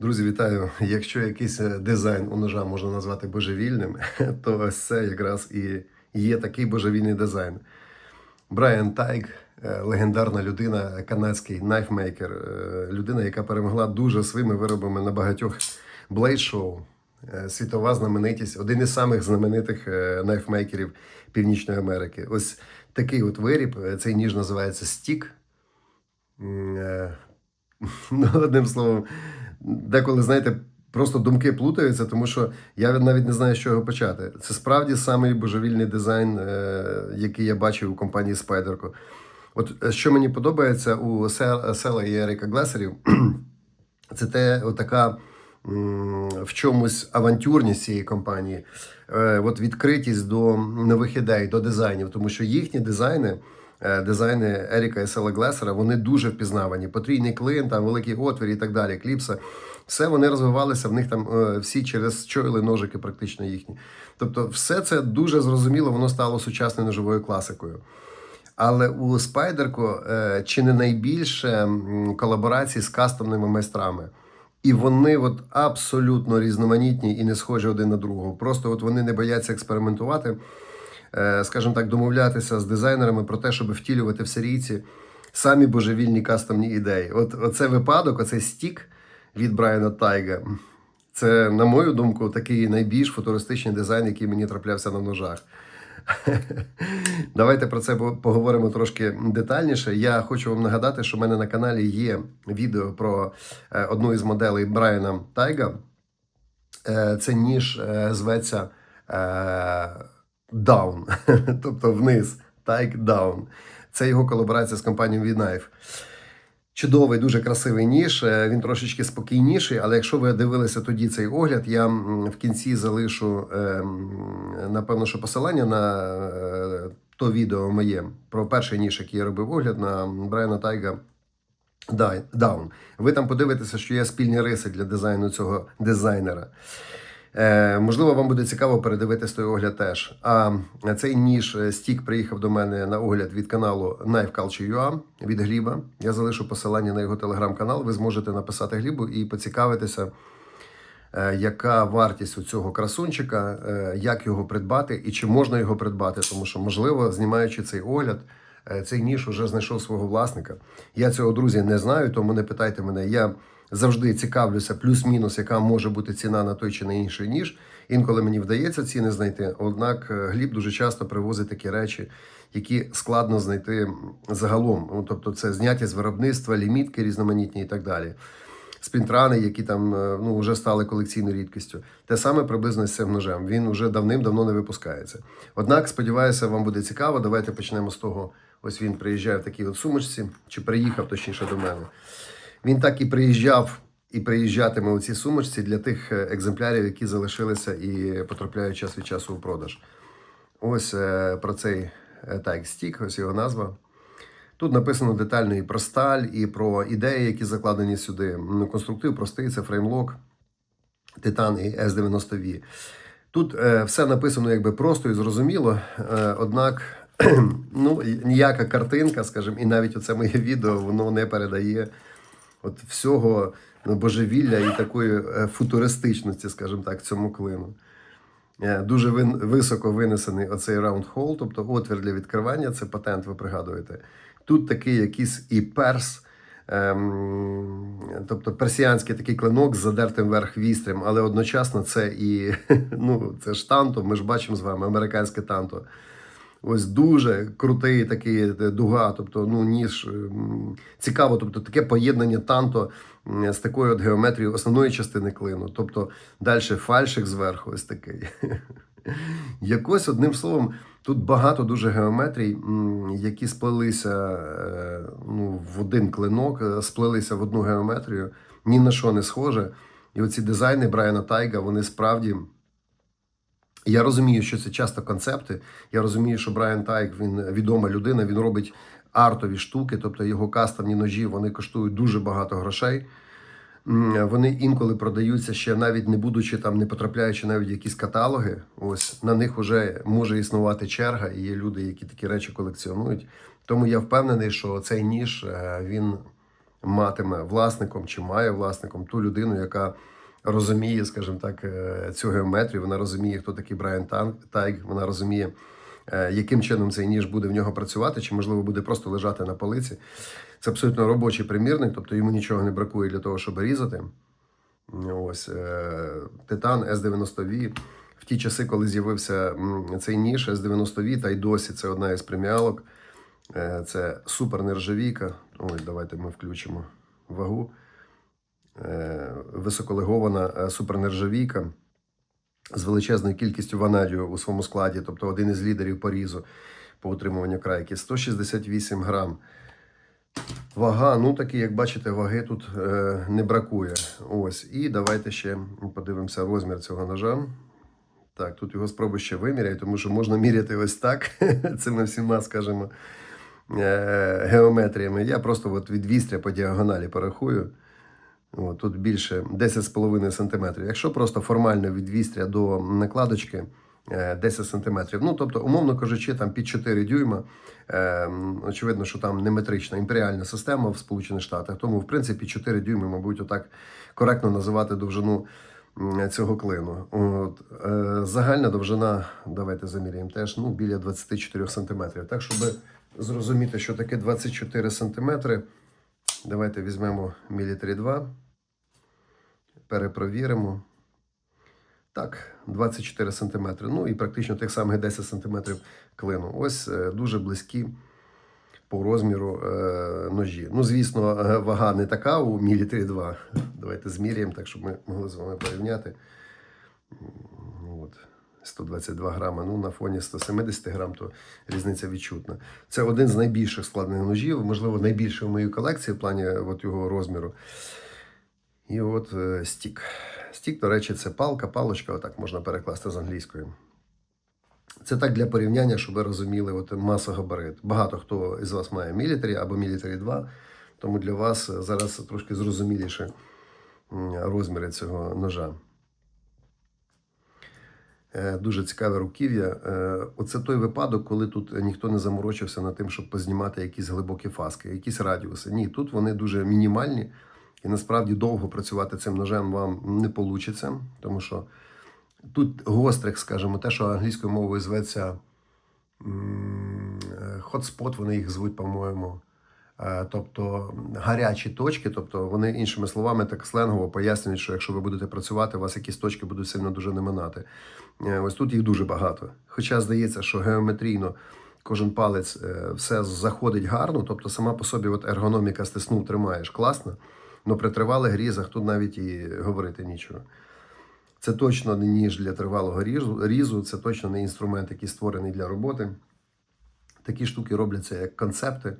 Друзі, вітаю! Якщо якийсь е, дизайн у ножа можна назвати божевільним, то ось це якраз і є такий божевільний дизайн. Брайан Тайк, е, легендарна людина, канадський найфмейкер, е, людина, яка перемогла дуже своїми виробами на багатьох блейд-шоу. Світова знаменитість, один із самих знаменитих найфмейкерів Північної Америки. Ось такий от виріб. Цей ніж називається стік. Ну, одним словом, деколи, знаєте, просто думки плутаються, тому що я навіть не знаю, з чого почати. Це справді самий божевільний дизайн, е, який я бачив у компанії Spyderco. От е, що мені подобається у Села і Еріка Глесерів, це те, отака в чомусь авантюрність цієї компанії, е, от відкритість до нових ідей, до дизайнів, тому що їхні дизайни. Е, Дизайни Еріка і Села Глесера, вони дуже впізнавані. Потрійний клин, там великий отвір і так далі. Кліпса. Все вони розвивалися, в них там е, всі через чойли ножики, практично їхні. Тобто, все це дуже зрозуміло, воно стало сучасною ножовою класикою. Але у Спайдерко е, чи не найбільше колаборацій з кастомними майстрами. І вони от абсолютно різноманітні і не схожі один на другого. Просто от вони не бояться експериментувати, скажімо так, домовлятися з дизайнерами про те, щоб втілювати в серійці самі божевільні кастомні ідеї. От оцей випадок, оцей стік від Брайана Тайга. Це, на мою думку, такий найбільш футуристичний дизайн, який мені траплявся на ножах. Давайте про це поговоримо трошки детальніше. Я хочу вам нагадати, що в мене на каналі є відео про е, одну із моделей Брайана Тайга. Е, Це ніж е, зветься е, Down, тобто вниз. Tike Down. Це його колаборація з компанією V-Knife. Чудовий, дуже красивий ніж. Е, Він трошечки спокійніший, але якщо ви дивилися тоді цей огляд, я в кінці залишу е, напевно, що посилання на е, то відео моє про перший ніж, який я робив огляд на Брайана Тайга Даун. Ви там подивитеся, що є спільні риси для дизайну цього дизайнера. Е, можливо, вам буде цікаво передивитись той огляд теж. А цей ніж е, стік приїхав до мене на огляд від каналу Knife від Гліба. Я залишу посилання на його телеграм-канал. Ви зможете написати Глібу і поцікавитися, е, яка вартість у цього красунчика, як його придбати і чи можна його придбати. Тому що, можливо, знімаючи цей огляд, цей ніж уже знайшов свого власника. Я цього, друзі, не знаю, тому не питайте мене. Я завжди цікавлюся, плюс-мінус, яка може бути ціна на той чи на інший ніж. Інколи мені вдається ціни знайти. Однак е, Гліб дуже часто привозить такі речі, які складно знайти загалом. Ну, Тобто, це зняття з виробництва, лімітки різноманітні і так далі. Спінтрани, які там е, ну, вже стали колекційною рідкістю. Те саме приблизно з цим ножем. Він вже давним-давно не випускається. Однак, сподіваюся, вам буде цікаво. Давайте почнемо з того. Ось він приїжджає в такій от сумочці, чи приїхав точніше до мене. Він так і приїжджав і приїжджатиме у цій сумочці для тих е, екземплярів, які залишилися і потрапляють час від часу у продаж. Ось е, про цей тайк стік, ось його назва. Тут написано детально і про сталь, і про ідеї, які закладені сюди. Ну, Конструктив простий, це фреймлок, Титан і S90V. Тут е, все написано якби просто і зрозуміло, е, однак ну, ніяка картинка, скажімо, і навіть оце моє відео воно не передає от всього ну, божевілля і такої е, футуристичності, скажімо так, цьому клину. Е, Дуже високо винесений оцей раунд хол, тобто отвір для відкривання, це патент, ви пригадуєте. Тут такий якийсь і перс, ем, тобто персіанський такий клинок з задертим верх вістрям, але одночасно це і ну, це ж танто, ми ж бачимо з вами американське танто. Ось дуже крутий такий е, дуга, тобто ну ніж цікаво, тобто таке поєднання танто з такою от геометрією основної частини клину, тобто далі фальшик зверху, ось такий. Якось одним словом, тут багато дуже геометрій, які сплелися е, ну, в один клинок, е, сплелися в одну геометрію, ні на що не схоже. І оці дизайни Брайана Тайга, вони справді. Я розумію, що це часто концепти. Я розумію, що Брайан Тайк він відома людина, він робить артові штуки, тобто його кастомні ножі вони коштують дуже багато грошей. Вони інколи продаються ще навіть не будучи там, не потрапляючи навіть в якісь каталоги. Ось на них вже може існувати черга, і є люди, які такі речі колекціонують. Тому я впевнений, що цей ніж е, він матиме власником чи має власником ту людину, яка розуміє, скажімо так, е, цю геометрію. Вона розуміє, хто такий Брайан Тайг, вона розуміє, е, яким чином цей ніж буде в нього працювати, чи можливо буде просто лежати на полиці. Це абсолютно робочий примірник, тобто йому нічого не бракує для того, щоб різати. Ось е, Титан С90V. В ті часи, коли з'явився цей ніж С90V, та й досі це одна із преміалок. Це супер нержавійка. Ой, давайте ми включимо вагу. Е, Високолегована е, супернержавійка з величезною кількістю ванадію у своєму складі, тобто один із лідерів по різу по утримуванню крайки. 168 грам. Вага, ну такі, як бачите, ваги тут е, не бракує. Ось. І давайте ще подивимося розмір цього ножа. Так, тут його спробую ще виміряти, тому що можна міряти ось так. Цими всіма, скажімо, е, геометріями. Я просто от від вістря по діагоналі порахую. От, тут більше 10,5 см. Якщо просто формально від вістря до накладочки е, 10 см. Ну, тобто, умовно кажучи, там під 4 дюйма. Е, очевидно, що там не метрична імперіальна система в Сполучених Штатах. Тому, в принципі, 4 дюйми, мабуть, отак коректно називати довжину цього клину. От, е, загальна довжина, давайте заміряємо теж, ну, біля 24 см. Так, щоб зрозуміти, що таке 24 см, давайте візьмемо мілітарі 2, перепровіримо. Так, 24 см. Ну і практично тих самих 10 см клину. Ось е, дуже близькі по розміру е, ножі. Ну, звісно, е, вага не така у мілітарі 2. Давайте зміряємо, так щоб ми могли з вами порівняти. М, От. 122 грама. Ну, на фоні 170 грам, то різниця відчутна. Це один з найбільших складних ножів, можливо, найбільший в моїй колекції в плані от його розміру. І от е, стік. Стік, до речі, це палка, палочка, отак можна перекласти з англійської. Це так для порівняння, щоб ви розуміли от масогабарит. Багато хто із вас має мілітарі або мілітарі 2, тому для вас зараз трошки зрозуміліше розміри цього ножа. Е, Дуже цікаве руків'я. Е, Оце той випадок, коли тут ніхто не заморочився над тим, щоб познімати якісь глибокі фаски, якісь радіуси. Ні, тут вони дуже мінімальні, і насправді довго працювати цим ножем вам не вийде, тому що тут гострих, скажімо, те, що англійською мовою зветься м, е, вони їх звуть, по-моєму. Е, Тобто гарячі точки, тобто вони іншими словами так сленгово пояснюють, що якщо ви будете працювати, у вас якісь точки будуть сильно дуже не минати. Е, Ось тут їх дуже багато. Хоча здається, що геометрійно кожен палець е, все заходить гарно, тобто сама по собі от ергономіка стиснув, тримаєш класно, але при тривалих різах тут навіть і говорити нічого. Це точно не ніж для тривалого різу, це точно не інструмент, який створений для роботи. Такі штуки робляться як концепти.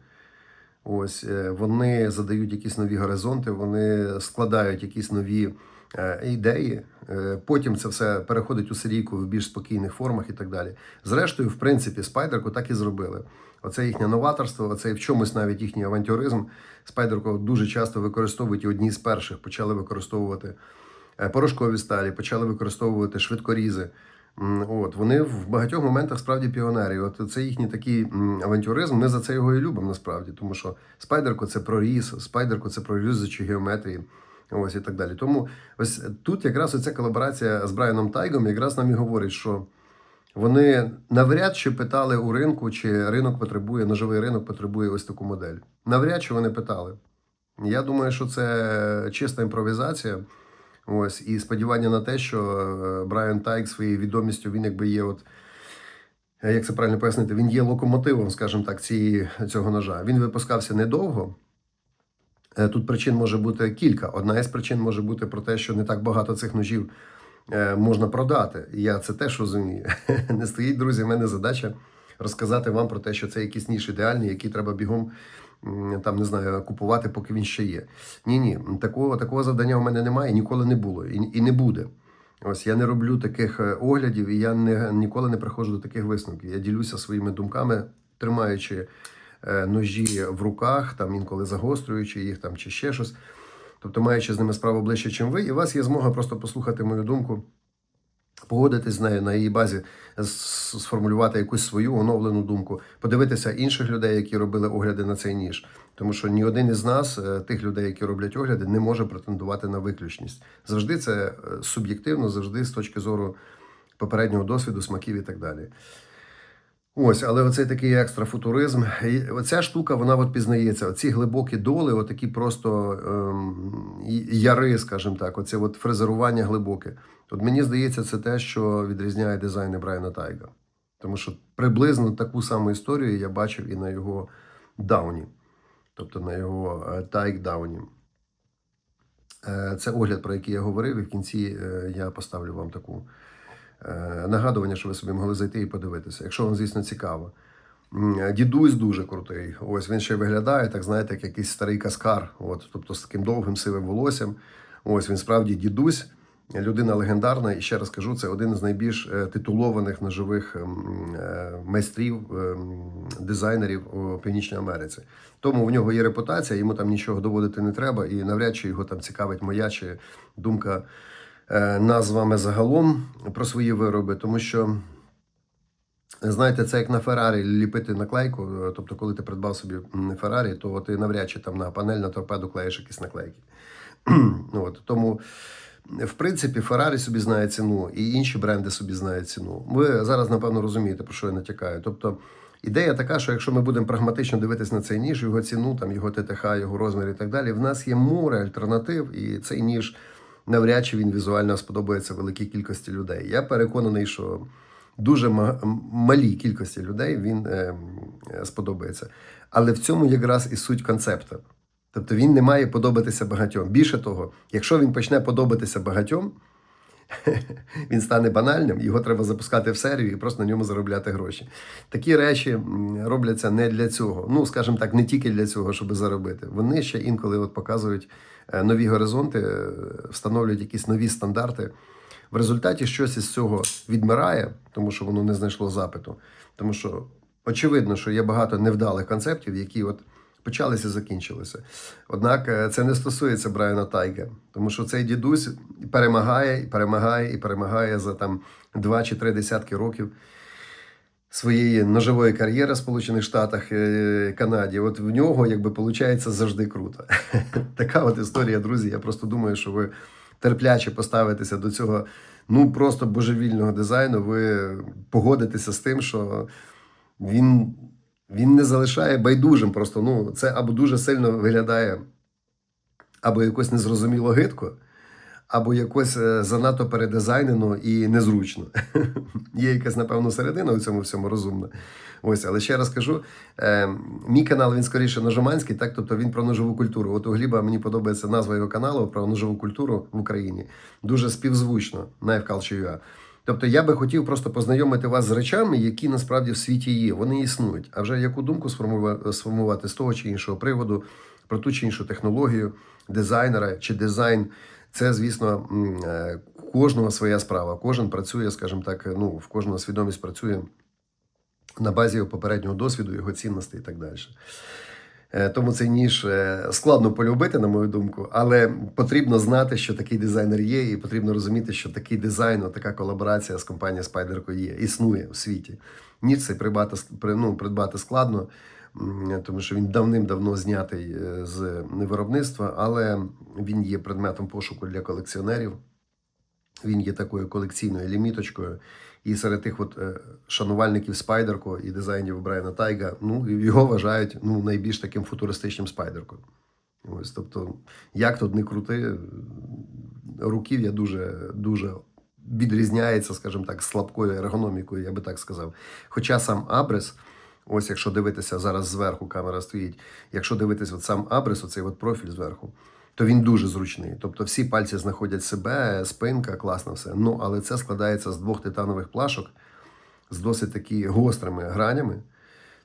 Ось е, вони задають якісь нові горизонти, вони складають якісь нові е, ідеї. Е, Потім це все переходить у серійку в більш спокійних формах і так далі. Зрештою, в принципі, спайдерку так і зробили. Оце їхнє новаторство, оце в чомусь навіть їхній авантюризм. Спайдерку дуже часто використовують і одні з перших почали використовувати порошкові сталі, почали використовувати швидкорізи. От вони в багатьох моментах справді піонери. От це їхній такий авантюризм. Ми за це його і любимо насправді, тому що спайдерко це про різ, спайдерко це про різучі геометрії. Ось і так далі. Тому ось тут якраз оця колаборація з Брайаном Тайгом якраз нам і говорить, що вони навряд чи питали у ринку, чи ринок потребує, ножовий ринок потребує ось таку модель. Навряд чи вони питали. Я думаю, що це чиста імпровізація. Ось, і сподівання на те, що е, Брайан Тайк своєю відомістю він якби є, от е, як це правильно пояснити, він є локомотивом, скажімо так, цієї, цього ножа. Він випускався недовго. Е, Тут причин може бути кілька. Одна із причин може бути про те, що не так багато цих ножів можна продати. Я це теж розумію. Не стоїть, друзі, в мене задача розказати вам про те, що це якийсь ніж ідеальний, який треба бігом там не знаю, купувати, поки він ще є. Ні, ні, такого, такого завдання у мене немає, ніколи не було і, і не буде. Ось я не роблю таких е, оглядів, і я не, ніколи не приходжу до таких висновків. Я ділюся своїми думками, тримаючи е, ножі в руках, там інколи загострюючи їх там чи ще щось. Тобто, маючи з ними справу ближче, чим ви, і у вас є змога просто послухати мою думку погодитись з нею на її базі, сформулювати якусь свою оновлену думку, подивитися інших людей, які робили огляди на цей ніж. Тому що ні один із нас, е, тих людей, які роблять огляди, не може претендувати на виключність. Завжди це е, суб'єктивно, завжди з точки зору попереднього досвіду, смаків і так далі. Ось, але оцей такий екстрафутуризм. І Оця штука, вона от пізнається. Оці глибокі доли, отакі просто ем, яри, скажімо так, оце от фрезерування глибоке. От мені здається, це те, що відрізняє дизайни Брайана Тайга. Тому що приблизно таку саму історію я бачив і на його дауні, тобто на його е, Тайг Дауні. Е, Це огляд, про який я говорив, і в кінці е, я поставлю вам таку нагадування, що ви собі могли зайти і подивитися, якщо вам, звісно, цікаво. Дідусь дуже крутий. Ось він ще виглядає, так знаєте, як якийсь старий каскар. От, тобто з таким довгим сивим волоссям. Ось він справді дідусь, людина легендарна. І ще раз кажу, це один з найбільш е, титулованих ножових ем, е, майстрів, ем, дизайнерів у Північній Америці. Тому в нього є репутація, йому там нічого доводити не треба, і навряд чи його там цікавить моя чи думка е, нас з вами загалом про свої вироби, тому що. Знаєте, це як на Феррарі ліпити наклейку. е, Тобто, коли ти придбав собі Феррарі, то ти навряд чи там на панель на торпеду клеїш якісь наклейки. Ну, От, тому, в принципі, Феррарі собі знає ціну, і інші бренди собі знають ціну. Ви зараз, напевно, розумієте, про що я натякаю. Тобто, ідея така, що якщо ми будемо прагматично дивитись на цей ніж, його ціну, там, його ТТХ, його розмір і так далі, в нас є море альтернатив, і цей ніж навряд чи він візуально сподобається великій кількості людей. Я переконаний, що дуже малій кількості людей він е, е, сподобається. Але в цьому якраз і суть концепту. Тобто він не має подобатися багатьом. Більше того, якщо він почне подобатися багатьом, він стане банальним, його треба запускати в серію і просто на ньому заробляти гроші. Такі речі робляться не для цього. Ну, скажімо так, не тільки для цього, щоб заробити. Вони ще інколи от показують нові горизонти, е, встановлюють якісь нові стандарти. В результаті щось із цього відмирає, тому що воно не знайшло запиту. Тому що очевидно, що є багато невдалих концептів, які от почалися і закінчилися. Однак е, це не стосується Брайана Тайга, тому що цей дідусь перемагає, і перемагає, і перемагає за там два чи три десятки років своєї ножової кар'єри в Сполучених Штатах е, Канаді. От в нього якби виходить завжди круто. Така от історія, друзі. Я просто думаю, що ви терпляче поставитеся до цього ну просто божевільного дизайну. Ви погодитеся з тим, що він, він не залишає байдужим. Просто ну це або дуже сильно виглядає, або якось незрозуміло гидко. Або якось е, занадто передизайнено і незручно. Є якась, напевно, середина у цьому всьому розумна. Ось, але ще раз кажу: е, мій канал він скоріше ножоманський, так, тобто він про ножову культуру. От у Гліба мені подобається назва його каналу про ножову культуру в Україні. Дуже співзвучно на Тобто я би хотів просто познайомити вас з речами, які насправді в світі є. Вони існують. А вже яку думку сформува- сформувати з того чи іншого приводу, про ту чи іншу технологію, дизайнера чи дизайн. Це, звісно, е, кожного своя справа. Кожен працює, скажімо так, ну, в кожного свідомість працює на базі його попереднього досвіду, його цінностей і так далі. Е, Тому цей ніж е, складно полюбити, на мою думку, але потрібно знати, що такий дизайнер є, і потрібно розуміти, що такий дизайн, така колаборація з компанією Spyderco є, існує у світі. Ніж цей придбати, ну, придбати складно, тому що він давним-давно знятий е, з виробництва, але він є предметом пошуку для колекціонерів. Він є такою колекційною ліміточкою. І серед тих от е, шанувальників спайдерко і дизайнів Брайана Тайга, ну його вважають ну, найбільш таким футуристичним спайдерком. Ось, тобто, як тут не крути, руків'я дуже, дуже відрізняється, скажімо так, слабкою ергономікою, я би так сказав. Хоча сам абрис, ось якщо дивитися зараз зверху, камера стоїть, якщо дивитися от сам абрис, оцей от профіль зверху, то він дуже зручний. Тобто всі пальці знаходять себе, спинка, класно все. Ну, але це складається з двох титанових плашок з досить такі гострими гранями.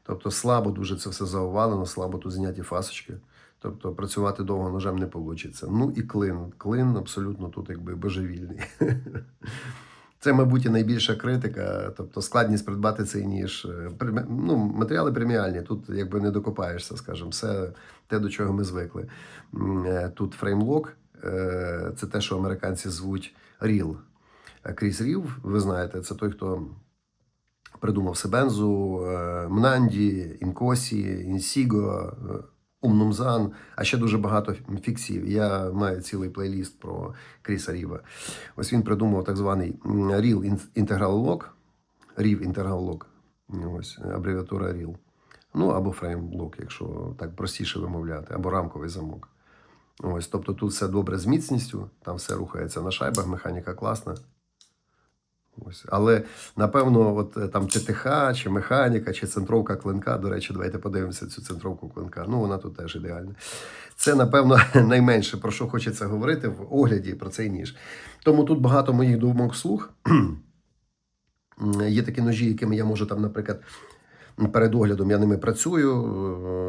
Тобто слабо дуже це все заувалено, слабо тут зняті фасочки. Тобто працювати довго ножем не вийде. Ну і клин. Клин абсолютно тут якби божевільний. Це, мабуть, і найбільша критика, тобто складність придбати цей ніж. Е, Ну, матеріали преміальні, тут якби не докопаєшся, скажімо, все те, до чого ми звикли. Е, Тут фреймлок, е, це те, що американці звуть. Е, Кріс Рів, ви знаєте, це той, хто придумав Себензу, Мнанді, Інкосі, Інсіго, Умнумзан, а ще дуже багато фіксів. Я маю цілий плейліст про Кріса Ріва. Ось він придумав так званий Real Integral Lock, Рів Integral Lock, ось абревіатура Real. Ну або фреймблок, якщо так простіше вимовляти, або рамковий замок. Ось, тобто тут все добре з міцністю, там все рухається на шайбах, механіка класна. Ось. Але напевно, от е, там ТТХ, чи механіка, чи центровка клинка. До речі, давайте подивимося цю центровку клинка. Ну, вона тут теж ідеальна. Це, напевно, найменше про що хочеться говорити в огляді про цей ніж. Тому тут багато моїх думок слух. Є такі ножі, якими я можу там, наприклад, перед оглядом я ними працюю.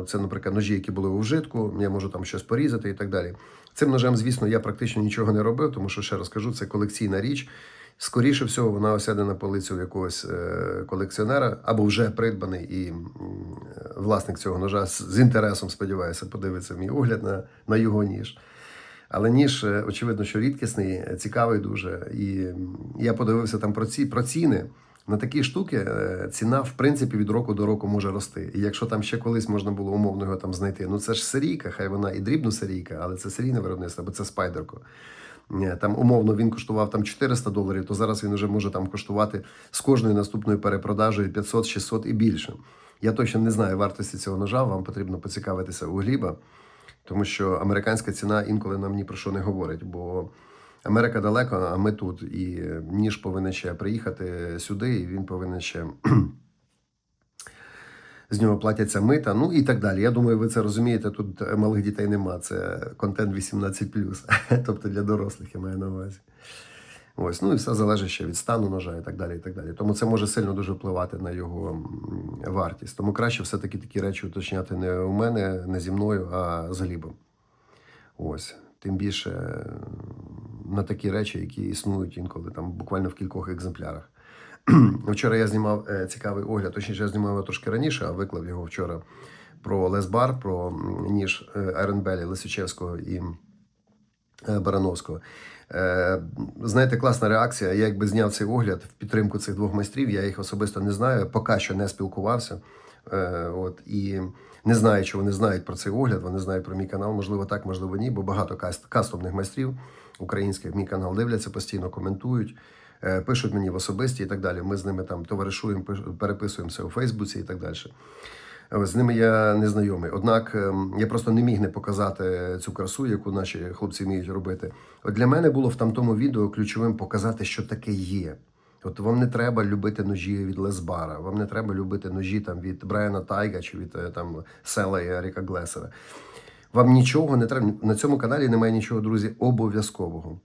Е, Це, наприклад, ножі, які були у вжитку, я можу там щось порізати і так далі. Цим ножем, звісно, я практично нічого не робив, тому що ще раз кажу, це колекційна річ. Скоріше всього, вона осяде на полицю якогось е, колекціонера або вже придбаний, і е, власник цього ножа з, інтересом, сподіваюся, подивиться мій огляд на, на його ніж. Але ніж, е, очевидно, що рідкісний, цікавий дуже. І я подивився там про, ці, про ціни. На такі штуки ціна, в принципі, від року до року може рости. І якщо там ще колись можна було умовно його там знайти, ну це ж серійка, хай вона і дрібну серійка, але це серійне виробництво, бо це спайдерко. Там умовно він коштував там 400 доларів, то зараз він вже може там коштувати з кожною наступною перепродажею 500, 600 і більше. Я точно не знаю вартості цього ножа, вам потрібно поцікавитися у Гліба, тому що американська ціна інколи нам ні про що не говорить, бо Америка далеко, а ми тут. І ніж повинен ще приїхати сюди, і він повинен ще з нього платяться мита, ну і так далі. Я думаю, ви це розумієте. Тут малих дітей нема. Це контент 18+, тобто для дорослих я маю на увазі. Ось, ну і все залежить ще від стану ножа і так далі. і так далі. Тому це може сильно дуже впливати на його вартість. Тому краще все-таки такі речі уточняти не у мене, не зі мною, а з Глібом. Ось. Тим більше на такі речі, які існують інколи там буквально в кількох екземплярах. Вчора я знімав е, цікавий огляд, точніше, я знімав його трошки раніше, а виклав його вчора про Лесбар, про м, ніж Айронбелі Лисичевського і е, Барановського. Е, Знаєте, класна реакція. Я якби зняв цей огляд в підтримку цих двох майстрів. Я їх особисто не знаю, поки що не спілкувався. От і не знаю, чи вони знають про цей огляд. Вони знають про мій канал. Можливо, так, можливо, ні, бо багато каст- кастомних майстрів українських мій канал дивляться постійно, коментують, пишуть мені в особисті і так далі. Ми з ними там товаришуємо, переписуємося у Фейсбуці і так далі. З ними я не знайомий. Однак ем, я просто не міг не показати цю красу, яку наші хлопці вміють робити. От для мене було в тамтому відео ключовим показати, що таке є. От вам не треба любити ножі від Лесбара, вам не треба любити ножі там від Брайана Тайга чи від е, там Села і Еріка Глесера. Вам нічого не треба. На цьому каналі немає нічого, друзі, обов'язкового.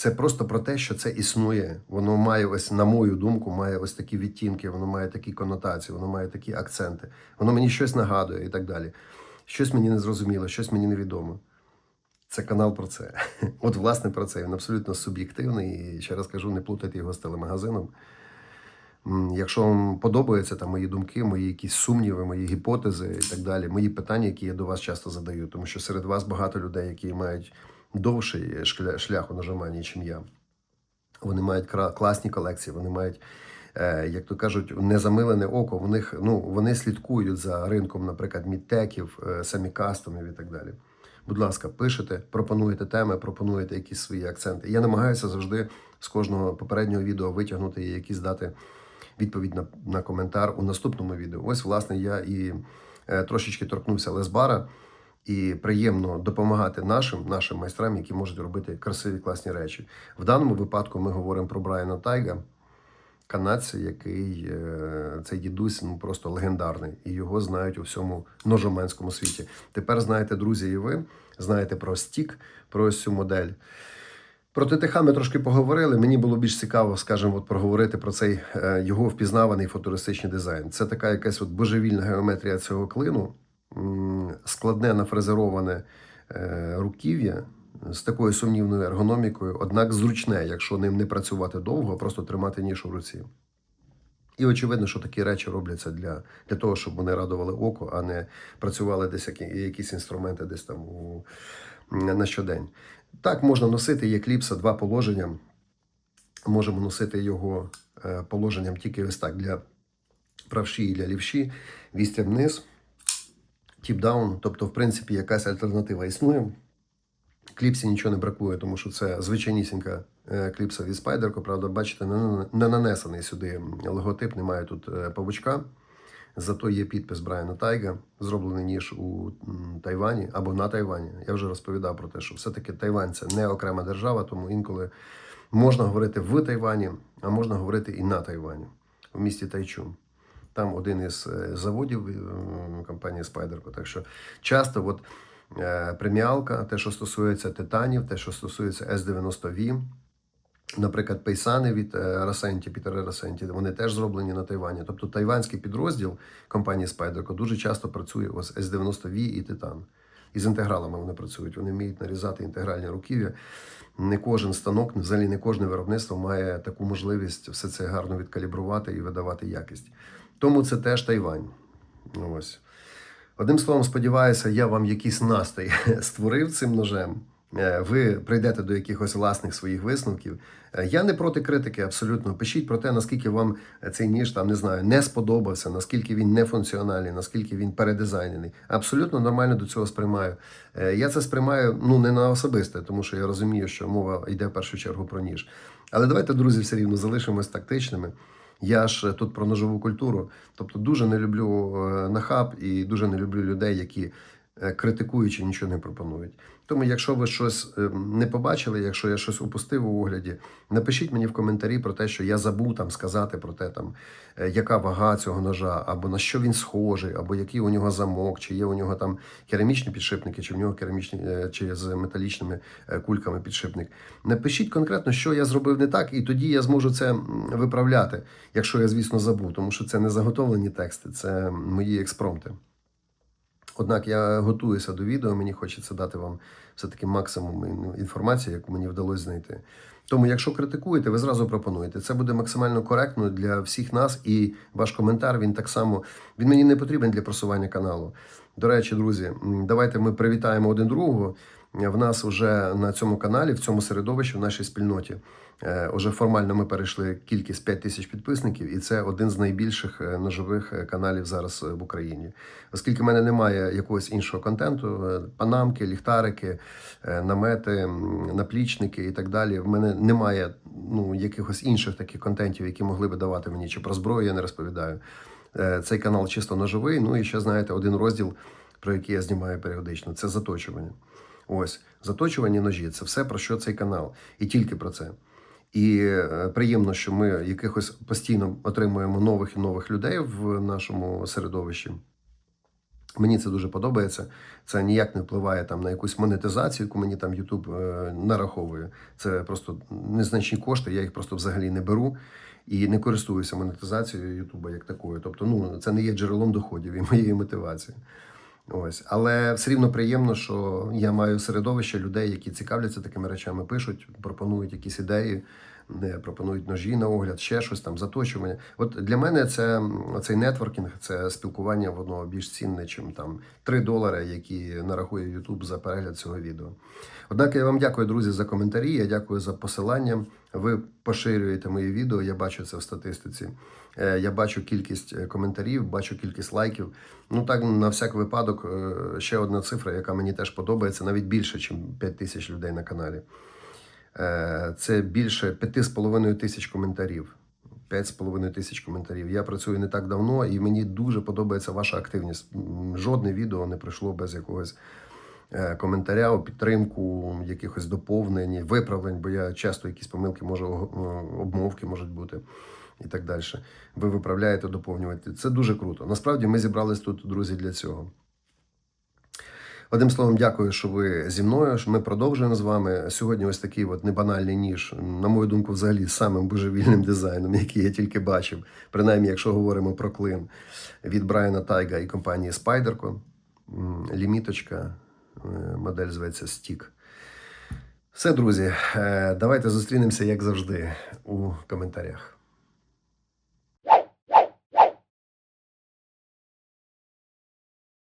Це просто про те, що це існує. Воно має ось, на мою думку, має ось такі відтінки, воно має такі конотації, воно має такі акценти. Воно мені щось нагадує і так далі. Щось мені не зрозуміло, щось мені невідомо. Це канал про це. От, власне, про це. Він абсолютно суб'єктивний. І ще раз кажу, не плутайте його з телемагазином. Якщо вам подобаються там мої думки, мої якісь сумніви, мої гіпотези і так далі, мої питання, які я до вас часто задаю, тому що серед вас багато людей, які мають довший шля- шлях у нажиманні, ніж я. Вони мають класні колекції, вони мають, е, як то кажуть, незамилене око. В них, ну, вони слідкують за ринком, наприклад, мідтеків, е, семікастомів і так далі. Будь ласка, пишете, пропонуєте теми, пропонуєте якісь свої акценти. Я намагаюся завжди з кожного попереднього відео витягнути і якісь дати відповідь на, на коментар у наступному відео. Ось, власне, я і е, трошечки торкнувся Лесбара. І приємно допомагати нашим нашим майстрам, які можуть робити красиві класні речі. В даному випадку ми говоримо про Брайана Тайга, канадця, який е, цей дідусь ну просто легендарний, і його знають у всьому ножоменському світі. Тепер знаєте, друзі, і ви знаєте про стік, про ось цю модель. Про ТТХ ми трошки поговорили. Мені було більш цікаво, скажімо, от проговорити про цей е, його впізнаваний футуристичний дизайн. Це така якась от божевільна геометрія цього клину, складне нафрезероване е, руків'я з такою сумнівною ергономікою, однак зручне, якщо ним не працювати довго, а просто тримати ніж у руці. І очевидно, що такі речі робляться для, для того, щоб вони радували око, а не працювали десь які, якісь інструменти десь там у, на щодень. Так, можна носити, є кліпса, два положення. Можемо носити його е, положенням тільки ось так для правші і для лівші. Вістя вниз, тіп-даун. Тобто, в принципі, якась альтернатива існує. Кліпсі нічого не бракує, тому що це звичайнісінька е, кліпса від Spyderco. Правда, бачите, не, нанесений сюди логотип, немає тут е, павучка. Зато є підпис Брайана Тайга, зроблений ніж у Тайвані або на Тайвані. Я вже розповідав про те, що все-таки Тайвань це не окрема держава, тому інколи можна говорити в Тайвані, а можна говорити і на Тайвані, в місті Тайчун. Там один із е, заводів е, компанії Spyderco. Так що часто от, е, преміалка, те, що стосується титанів, те, що стосується S90V, Наприклад, пейсани від Расенті, Пітера Расенті, вони теж зроблені на Тайвані. Тобто тайванський підрозділ компанії Spyderco дуже часто працює ось S90V і Титан. І з інтегралами вони працюють. Вони вміють нарізати інтегральні руків'я. Не кожен станок, взагалі не кожне виробництво має таку можливість все це гарно відкалібрувати і видавати якість. Тому це теж Тайвань. Ось. Одним словом, сподіваюся, я вам якийсь настрій створив цим ножем. Е, Ви прийдете до якихось власних своїх висновків. Е, Я не проти критики, абсолютно. Пишіть про те, наскільки вам цей ніж там не знаю, не сподобався, наскільки він не функціональний, наскільки він передизайнений. Абсолютно нормально до цього сприймаю. Е, Я це сприймаю ну не на особисте, тому що я розумію, що мова йде в першу чергу про ніж. Але давайте, друзі, все рівно залишимось тактичними. Я ж тут про ножову культуру. Тобто дуже не люблю е, нахаб і дуже не люблю людей, які е, критикуючи нічого не пропонують. Тому, якщо ви щось е, не побачили, якщо я щось упустив у огляді, напишіть мені в коментарі про те, що я забув там сказати про те, там е, яка вага цього ножа, або на що він схожий, або який у нього замок, чи є у нього там керамічні підшипники, чи в нього керамічні е, чи з металічними е, кульками підшипник. Напишіть конкретно, що я зробив не так, і тоді я зможу це виправляти, якщо я, звісно, забув, тому що це не заготовлені тексти, це мої експромти. Однак я готуюся до відео, мені хочеться дати вам все-таки максимум інформації, яку мені вдалося знайти. Тому, якщо критикуєте, ви зразу пропонуєте. Це буде максимально коректно для всіх нас, і ваш коментар він так само він мені не потрібен для просування каналу. До речі, друзі, давайте ми привітаємо один другого. В нас вже на цьому каналі, в цьому середовищі, в нашій спільноті, е, уже формально ми перейшли кількість 5 тисяч підписників, і це один з найбільших е, ножових е, каналів зараз в Україні. Оскільки в мене немає якогось іншого контенту, панамки, ліхтарики, намети, наплічники і так далі. В мене немає ну, якихось інших таких контентів, які могли би давати мені чи про зброю, я не розповідаю. Цей канал чисто ножовий. Ну і ще знаєте, один розділ, про який я знімаю періодично, це заточування. Ось заточувані ножі це все про що цей канал, і тільки про це. І е, приємно, що ми якихось постійно отримуємо нових і нових людей в нашому середовищі. Мені це дуже подобається. Це ніяк не впливає там на якусь монетизацію, яку мені там YouTube е, нараховує. Це просто незначні кошти, я їх просто взагалі не беру і не користуюся монетизацією YouTube як такою. Тобто, ну це не є джерелом доходів і моєї мотивації. Ось, але все рівно приємно, що я маю середовище людей, які цікавляться такими речами, пишуть, пропонують якісь ідеї, не пропонують ножі на огляд, ще щось там, заточування. От для мене це цей нетворкінг, це спілкування воно більш цінне, ніж там 3 долари, які нарахує YouTube за перегляд цього відео. Однак я вам дякую, друзі, за коментарі. Я дякую за посилання. Ви поширюєте мої відео, я бачу це в статистиці. Е, Я бачу кількість е, коментарів, бачу кількість лайків. Ну так на всяк випадок, е, ще одна цифра, яка мені теж подобається, навіть більше, ніж 5 тисяч людей на каналі. Це більше 5,5 тисяч коментарів. 5,5 тисяч коментарів. Я працюю не так давно, і мені дуже подобається ваша активність. Жодне відео не пройшло без якогось коментаря, підтримку, якихось доповнень, виправлень, бо я часто якісь помилки можу, обмовки можуть бути і так далі. Ви виправляєте, доповнюєте. Це дуже круто. Насправді ми зібрались тут, друзі, для цього. Одним словом, дякую, що ви зі мною. що Ми продовжуємо з вами. Сьогодні ось такий от небанальний ніж, на мою думку, взагалі самим божевільним дизайном, який я тільки бачив. Принаймні, якщо говоримо про клин від Брайана Тайга і компанії. М, Ліміточка, е, модель зветься Stick. Все, друзі, е, давайте зустрінемося, як завжди, у коментарях.